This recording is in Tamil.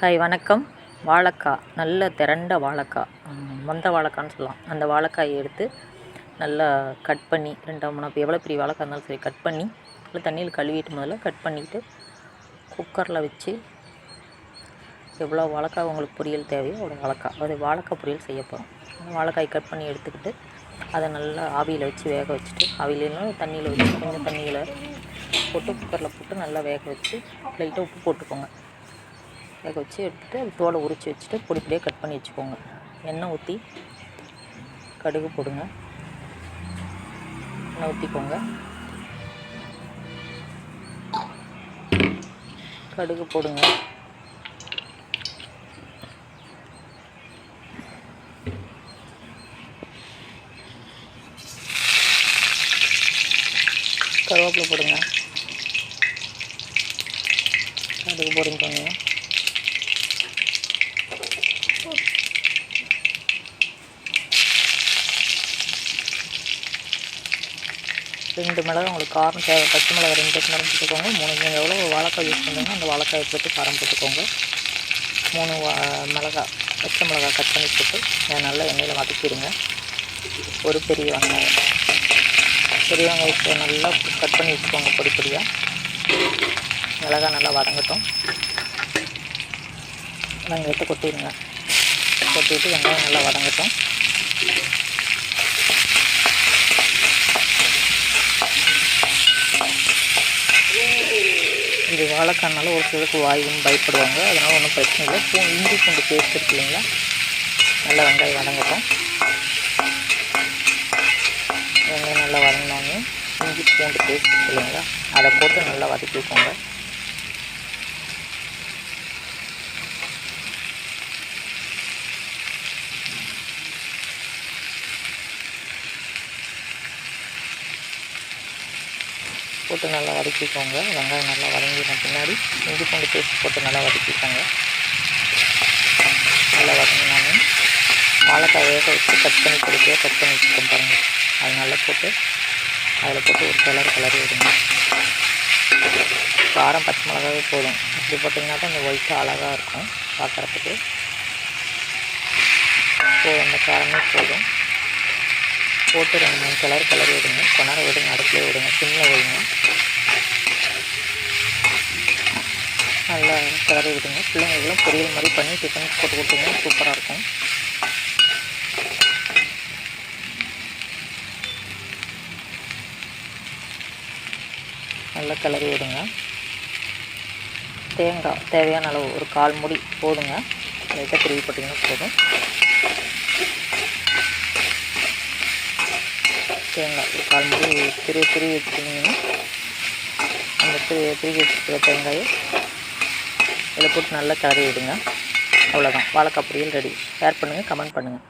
ஹாய் வணக்கம். வாழைக்காய் நல்ல திரண்ட வாழைக்காய் மொந்த வாழைக்கான்னு சொல்லலாம். அந்த வாழைக்காயை எடுத்து நல்லா கட் பண்ணி ரெண்டாம் மூணு இப்போ எவ்வளோ பெரிய வாழைக்காய் இருந்தாலும் சரி கட் பண்ணி நல்லா தண்ணியில் கழுவிட்டு முதல்ல கட் பண்ணிவிட்டு குக்கரில் வச்சு எவ்வளோ வாழைக்காய் உங்களுக்கு பொரியல் தேவையோ அவ்வளோ வாழைக்காய் அது வாழைக்காய் பொரியல் செய்ய போகிறோம் வாழைக்காய் கட் பண்ணி எடுத்துக்கிட்டு அதை நல்லா ஆவியில் வச்சு வேக வச்சுட்டு ஆவியிலாம் தண்ணியில் வச்சு கொஞ்சம் தண்ணியில் போட்டு குக்கரில் போட்டு நல்லா வேக வச்சு லைட்டாக உப்பு போட்டுக்கோங்க. வேக வச்சு எடுத்துகிட்டு தோலை உரித்து வச்சுட்டு பொடி பொடியாக கட் பண்ணி வச்சுக்கோங்க. எண்ணெய் ஊற்றி கடுகு போடுங்க. எண்ணெய் ஊற்றிக்கோங்க கடுகு போடுங்க. கருவேப்பிலை போடுங்க. கடுகு போடுங்க ரெண்டு மிளகா உங்களுக்கு காரம் தேவை. பச்சை மிளகா ரெண்டு பச்சை மிளகா போட்டுக்கோங்க மூணு நீங்கள் எவ்வளோ வாழைக்காய் யூஸ் பண்ணுறீங்க அந்த வாழைக்காய் போட்டு காரம் போட்டுக்கோங்க. மூணு வா மிளகா பச்சை மிளகா கட் பண்ணி போட்டு அதை நல்லா எண்ணெயில் வதக்கிடுங்க. ஒரு பெரிய வெங்காயம். பெரிய வெங்காயத்தை நல்லா கட் பண்ணி வச்சுக்கோங்க பொடி பொடியாக மிளகா நல்லா வதங்கட்டும். வெங்காயத்தை கொட்டிடுங்க. கொட்டிட்டு வெங்காயம் நல்லா வதங்கட்டும். இது வாழைக்காய்னால ஒரு சிலருக்கு வாயுன்னு பயப்படுவாங்க. அதனால் ஒன்றும் பிரச்சனை இல்லை. பூ இஞ்சி பூண்டு பேஸ்ட் இருக்கு இல்லைங்களா? நல்லா வெங்காயம் வதங்கட்டும். வெங்காயம் நல்லா வதங்கினோடனே இஞ்சி பூண்டு பேஸ்ட் இருக்கு இல்லைங்களா? அதை போட்டு நல்லா வதக்கிக்கோங்க. போட்டு நல்லா வதக்கிக்கோங்க. வெங்காயம் நல்லா வதங்கின பின்னாடி இஞ்சி பூண்டு பேஸ்ட் போட்டு நல்லா வதக்கிக்கோங்க. நல்லா வதங்கினாலும் வாழைக்காய் வேக வச்சு கட் பண்ணி கொடுக்க கட் பண்ணி வச்சுக்கோங்க பாருங்கள் அது நல்லா போட்டு அதில் போட்டு ஒரு கலர் கலர் விடுங்க காரம் பச்சை மிளகாவே போதும். இப்படி போட்டிங்கன்னா தான் அந்த ஒயிட்டு அழகாக இருக்கும் பார்க்குறதுக்கு. ஸோ அந்த காரமே போதும். போட்டு ரெண்டு மூணு கலர் கலர் விடுங்க. கொஞ்ச விடுங்க அடுப்பில் விடுங்க. சிம்மில் விடுங்க நல்லா கிளறி விடுங்க. பிள்ளைங்களுக்குலாம் பொரியல் மாதிரி பண்ணி டிஃபன் போட்டு கொடுத்தீங்கன்னா சூப்பராக இருக்கும். நல்லா கிளறி விடுங்க. தேங்காய் தேவையான அளவு ஒரு கால் முடி போதுங்க. லைட்டாக திருவி போட்டிங்கன்னா போதும். தேங்காய். ஒரு கால் முடி திரு திருவி வச்சுக்கிட்டிங்கன்னா அந்த பெரிய பெரிய வச்சுக்கிற தேங்காயை இதில் போட்டு நல்லா கிளறி விடுங்க. அவ்வளோதான் வாழைக்காய் பொரியல் ரெடி ஷேர் பண்ணுங்கள் கமெண்ட் பண்ணுங்கள்